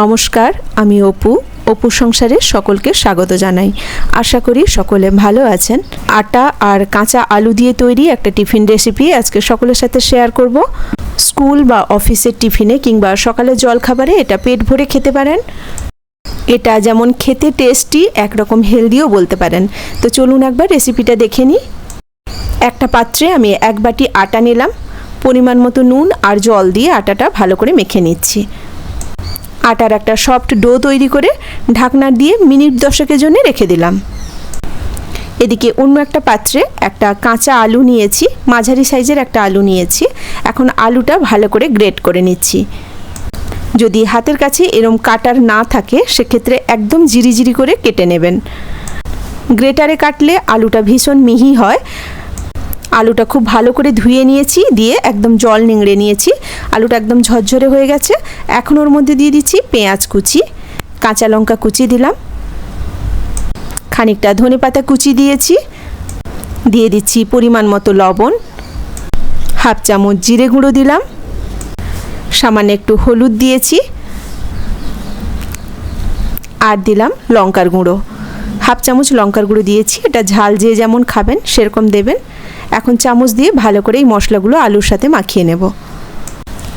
নমস্কার, আমি অপু। অপু সংসারে সকলকে স্বাগত জানাই। আশা করি সকলে ভালো আছেন। আটা আর কাঁচা আলু দিয়ে তৈরি একটা টিফিন রেসিপি আজকে সকলের সাথে শেয়ার করব। স্কুল বা অফিসের টিফিনে কিংবা সকালে জলখাবারে এটা পেট ভরে খেতে পারেন। এটা যেমন খেতে টেস্টি, একরকম হেলদিও বলতে পারেন। তো চলুন একবার রেসিপিটা দেখে নিই। একটা পাত্রে আমি এক বাটি আটা নিলাম। পরিমাণ মতো নুন আর জল দিয়ে আটাটা ভালো করে মেখে নিচ্ছি। আটার একটা সফট ডো তৈরি করে ঢাকনা দিয়ে মিনিট দশকের জন্য রেখে দিলাম। এদিকে অন্য একটা পাত্রে একটা কাঁচা আলু নিয়েছি, মাঝারি সাইজের একটা আলু নিয়েছি। এখন আলুটা ভালো করে গ্রেট করে নিচ্ছি। যদি হাতের কাছে এরম কাটার না থাকে, সেক্ষেত্রে একদম জিরিজিরি করে কেটে নেবেন। গ্রেটারে কাটলে আলুটা ভীষণ মিহি হয়। আলুটা খুব ভালো করে ধুয়ে নিয়েছি, দিয়ে একদম জল নিংড়ে নিয়েছি। আলুটা একদম ঝরঝরে হয়ে গেছে। এখন ওর মধ্যে দিয়ে দিচ্ছি পেঁয়াজ কুচি, কাঁচা লঙ্কা কুচি দিলাম। খানিকটা ধনে পাতা কুচি দিয়েছি। দিয়ে দিচ্ছি পরিমাণ মতো লবণ। হাফ চামচ জিরে গুঁড়ো দিলাম। সামান্য একটু হলুদ দিয়েছি। আর দিলাম লঙ্কার গুঁড়ো। হাফ চামচ লঙ্কার গুঁড়ো দিয়েছি। এটা ঝাল যে যেমন খাবেন, সেরকম দেবেন। এখন চামচ দিয়ে ভালো করে এই মশলাগুলো আলুর সাথে মাখিয়ে নেব।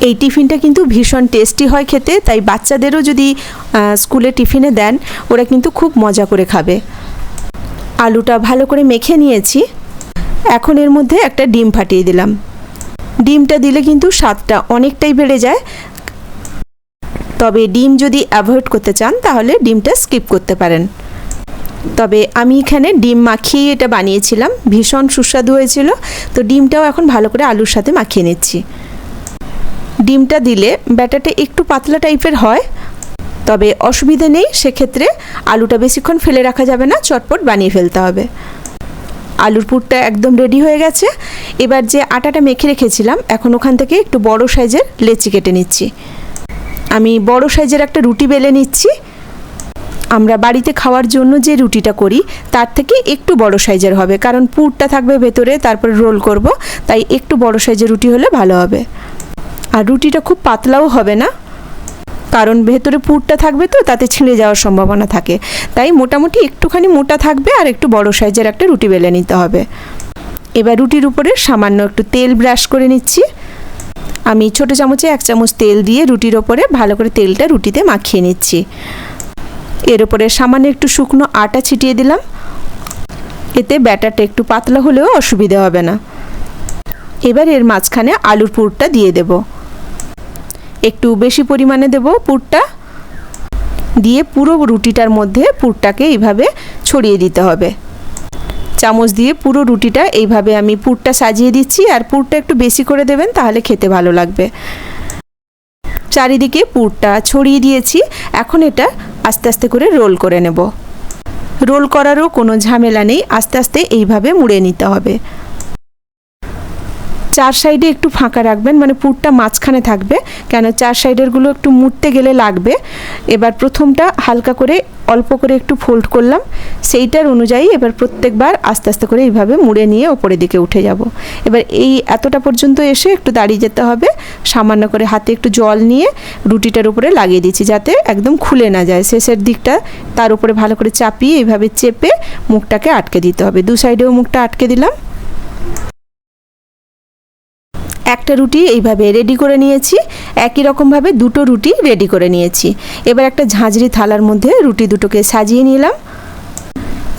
এই টিফিনটা কিন্তু ভীষণ টেস্টি হয় খেতে, তাই বাচ্চাদেরও যদি স্কুলে টিফিনে দেন, ওরা কিন্তু খুব মজা করে খাবে। আলুটা ভালো করে মেখে নিয়েছি। এখন এর মধ্যে একটা ডিম ফাটিয়ে দিলাম। ডিমটা দিলে কিন্তু স্বাদটা অনেকটাই বেড়ে যায়। তবে ডিম যদি অ্যাভয়েড করতে চান, তাহলে ডিমটা স্কিপ করতে পারেন। তবে আমি এখানে ডিম মাখিয়ে এটা বানিয়েছিলাম, ভীষণ সুস্বাদু হয়েছিল। তো ডিমটাও এখন ভালো করে আলুর সাথে মাখিয়ে নিচ্ছি। ডিমটা দিলে ব্যাটারটা একটু পাতলা টাইপের হয়, তবে অসুবিধে নেই, সেক্ষেত্রে আলুটা বেশিক্ষণ ফেলে রাখা যাবে না, চটপট বানিয়ে ফেলতে হবে। আলুর পুরটা একদম রেডি হয়ে গেছে। এবার যে আটাটা মেখে রেখেছিলাম, এখন ওখান থেকে একটু বড় সাইজের লেচি কেটে নিচ্ছি। আমি বড় সাইজের একটা রুটি বেলে নিচ্ছি। আমরা বাড়িতে খাওয়ার জন্য যে রুটিটা করি, তার থেকে একটু বড় সাইজের হবে। কারণ পুরটা থাকবে ভেতরে, তারপরে রোল করব, তাই একটু বড় সাইজের রুটি হলে ভালো হবে। আর রুটিটা খুব পাতলাও হবে না, কারণ ভেতরে পুরটা থাকবে তো, তাতে ছিঁড়ে যাওয়ার সম্ভাবনা থাকে। তাই মোটামুটি একটুখানি মোটা থাকবে আর একটু বড় সাইজের একটা রুটি বেলে নিতে হবে। এবার রুটির উপরে সামান্য একটু তেল ব্রাশ করে নিচ্ছি। আমি ছোটো চামচে এক চামচ তেল দিয়ে রুটির ওপরে ভালো করে তেলটা রুটিতে মাখিয়ে নিচ্ছি। এর উপরে সামান্য একটু শুকনো আটা ছিটিয়ে দিলাম। এতে ব্যাটারটা একটু পাতলা হলেও অসুবিধা হবে না। এবার এর মাঝখানে আলুর পুরটা দিয়ে দেব। একটু বেশি পরিমাণে দেব পুরটা। দিয়ে পুরো রুটিটার মধ্যে পুরটাকে এইভাবে ছড়িয়ে দিতে হবে। চামচ দিয়ে পুরো রুটিটা এইভাবে আমি পুরটা সাজিয়ে দিচ্ছি আর পুরটা একটু বেশি করে দেবেন তাহলে খেতে ভালো লাগবে। চারিদিকে পুরটা ছড়িয়ে দিয়েছি। এখন এটা আস্তে আস্তে করে রোল করে নেব। রোল করারও কোনো ঝামেলা নেই। আস্তে আস্তে এইভাবে মুড়ে নিতে হবে। চার সাইডে একটু ফাঁকা রাখবেন মানে পুরটা মাঝখানে থাকবে, কেন চার সাইডেরগুলো একটু মুড়তে গেলে লাগবে। এবার প্রথমটা হালকা করে অল্প করে একটু ফোল্ড করলাম, সেইটার অনুযায়ী এবার প্রত্যেকবার আস্তে আস্তে করে এইভাবে মুড়ে নিয়ে ওপরের দিকে উঠে যাব। এবার এই এতটা পর্যন্ত এসে একটু দাঁড়িয়ে যেতে হবে, সামান্য করে হাতে একটু জল নিয়ে রুটিটার উপরে লাগিয়ে দিচ্ছি, যাতে একদম খুলে না যায়। শেষের দিকটা তার উপরে ভালো করে চাপিয়ে এইভাবে চেপে মুখটাকে আটকে দিতে হবে। দু সাইডেও মুখটা আটকে দিলাম। একটা রুটি এইভাবে রেডি করে নিয়েছি। একই রকমভাবে দুটো রুটি রেডি করে নিয়েছি। এবার একটা ঝাঁঝরি থালার মধ্যে রুটি দুটোকে সাজিয়ে নিলাম।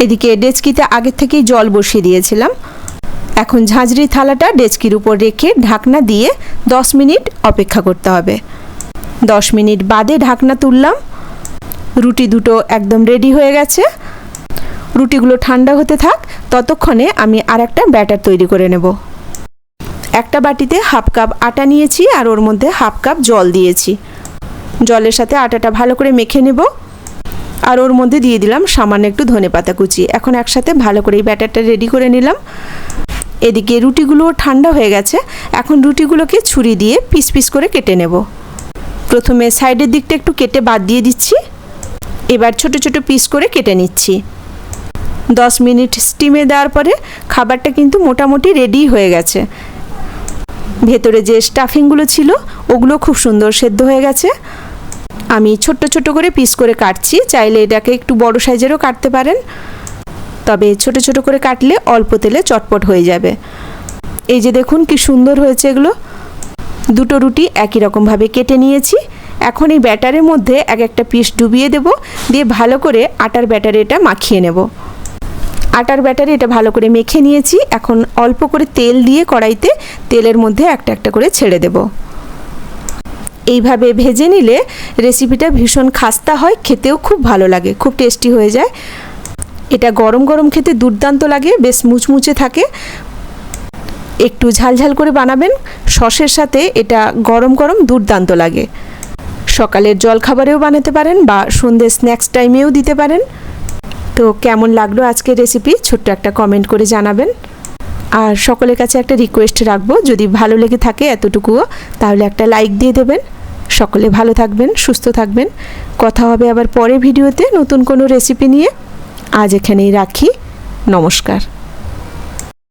এদিকে ডেচকিতে আগের থেকেই জল বসিয়ে দিয়েছিলাম। এখন ঝাঁঝরি থালাটা ডেচকির উপর রেখে ঢাকনা দিয়ে দশ মিনিট অপেক্ষা করতে হবে। দশ মিনিট বাদে ঢাকনা তুললাম। রুটি দুটো একদম রেডি হয়ে গেছে। রুটিগুলো ঠান্ডা হতে থাক, ততক্ষণে আমি আর একটা ব্যাটার তৈরি করে নেব। একটা বাটিতে হাফ কাপ আটা নিয়েছি আর ওর মধ্যে হাফ কাপ জল দিয়েছি। জলের সাথে আটাটা ভালো করে মেখে নেব। আর ওর মধ্যে দিয়ে দিলাম সামান্য একটু ধনে পাতা কুচি। এখন একসাথে ভালো করে এই ব্যাটারটা রেডি করে নিলাম। এদিকে রুটিগুলো ঠান্ডা হয়ে গেছে। এখন রুটিগুলোকে ছুরি দিয়ে পিস পিস করে কেটে নেব। প্রথমে সাইডের দিকটা একটু কেটে বাদ দিয়ে দিচ্ছি। এবার ছোট ছোট পিস করে কেটে নিচ্ছি। দশ মিনিট স্টিমে দেওয়ার পরে খাবারটা কিন্তু মোটামুটি রেডি হয়ে গেছে। ভেতরে যে স্টাফিংগুলো ছিল, ওগুলো খুব সুন্দর সেদ্ধ হয়ে গেছে। আমি ছোট্ট ছোট করে পিস করে কাটছি, চাইলে এটাকে একটু বড় সাইজেরও কাটতে পারেন। তবে ছোট ছোট করে কাটলে অল্প তেলে চটপট হয়ে যাবে। এই যে দেখুন কি সুন্দর হয়েছে এগুলো। দুটো রুটি একই রকমভাবে কেটে নিয়েছি। এখন এই ব্যাটারের মধ্যে এক একটা পিস ডুবিয়ে দেব, দিয়ে ভালো করে আটার ব্যাটারে এটা মাখিয়ে নেব। আটার ব্যাটারে এটা ভালো করে মেখে নিয়েছি। এখন অল্প করে তেল দিয়ে কড়াইতে তেলের মধ্যে একটা একটা করে ছেড়ে দেব। এইভাবে ভেজে নিলে রেসিপিটা ভীষণ খাস্তা হয়, খেতেও খুব ভালো লাগে, খুব টেস্টি হয়ে যায়। এটা গরম গরম খেতে দুর্দান্ত লাগে, বেশ মুচমুচে থাকে। একটু ঝালঝাল করে বানাবেন, সসের সাথে এটা গরম গরম দুর্দান্ত লাগে। সকালের জলখাবারেও বানাতে পারেন বা সন্ধ্যে স্ন্যাক্স টাইমেও দিতে পারেন। তো কেমন লাগল আজকের রেসিপি ছোট্ট একটা কমেন্ট করে জানাবেন। আর সকলের কাছে একটা রিকোয়েস্ট রাখব, যদি ভালো লেগে থাকে এতটুকুও, তাহলে একটা লাইক দিয়ে দেবেন। সকলে ভালো থাকবেন, সুস্থ থাকবেন। কথা হবে আবার পরে ভিডিওতে নতুন কোনো রেসিপি নিয়ে। আজ এখানেই রাখি। নমস্কার।